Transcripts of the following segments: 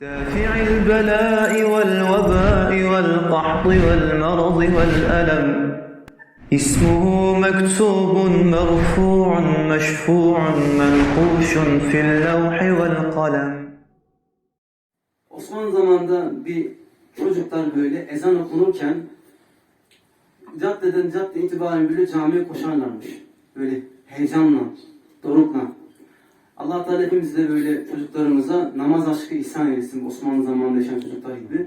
دافع البلاء والوباء والقحط والمرض والألم اسمه مكتوب مرفوع مشفوع منقوش في اللوح والقلم Osmanlı zamanında bir çocuklar böyle ezan okunurken caddeden cadde itibaren böyle camiye koşarlarmış. Böyle heyecanla, dorukla. Allah Teala hepimiz de böyle çocuklarımıza namaz aşkı ihsan eylesin. Osmanlı zamanında yaşayan çocuklar gibi.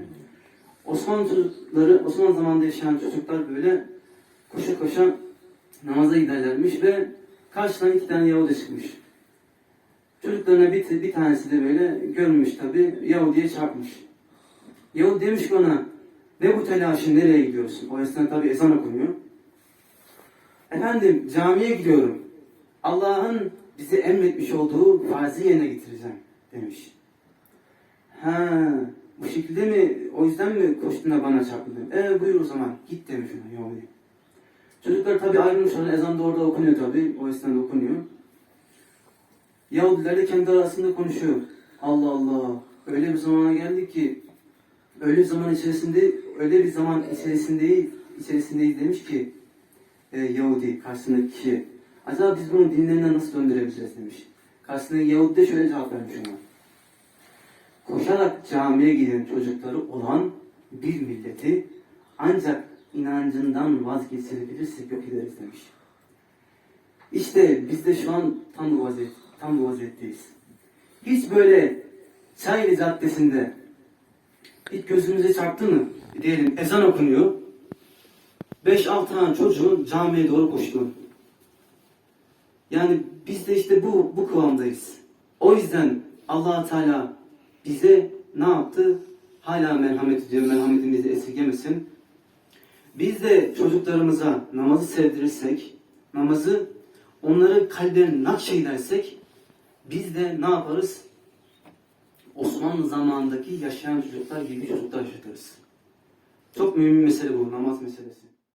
Osmanlı çocukları, Osmanlı zamanında yaşayan çocuklar böyle koşa koşa namaza giderlermiş ve karşıdan iki tane Yahudi çıkmış. Çocuklarına bir, bir tanesi de böyle görmüş tabi Yahudi'ye çarpmış. Yahudi demiş ki ona ne bu telaşın nereye gidiyorsun? O esnada tabi ezan okunuyor. Efendim camiye gidiyorum. Allah'ın bize emretmiş olduğu farzı yerine getireceğim demiş. Ha bu şekilde mi o yüzden mi koştun da bana çarptın? E buyur o zaman git demiş ona Yahudi. Çocuklar tabi ayrılmışlar ezan da orada okunuyor tabi o esnada okunuyor. Yahudiler de kendi arasında konuşuyor. Allah Allah. Öyle bir zamana geldik ki öyle bir zaman içerisinde öyle bir zaman içerisindeyiz, içerisindeyiz demiş ki e, Yahudi karşısındaki kişi. Acaba biz bunu dinlerinden nasıl döndürebiliriz demiş. Karşısındaki Yahudi de şöyle cevap vermiş ona. Koşarak camiye giden çocukları olan bir milleti ancak inancından vazgeçirebilirsek yok ederiz demiş. İşte biz de şu an tam bu vaziyet, tam bu vaziyetteyiz. Hiç böyle Çayeli Caddesi'nde hiç gözümüze çarptı mı? Diyelim ezan okunuyor. 5-6 tane çocuğun camiye doğru koştu. Yani biz de işte bu bu kıvamdayız. O yüzden allah Teala bize ne yaptı? Hala merhamet ediyor. Merhametimizi esirgemesin. Biz de çocuklarımıza namazı sevdirirsek, namazı onların kalplerine nakşeylersek biz de ne yaparız? Osmanlı zamanındaki yaşayan çocuklar gibi çocuklar yaşatırız. Çok mühim mesele bu namaz meselesi.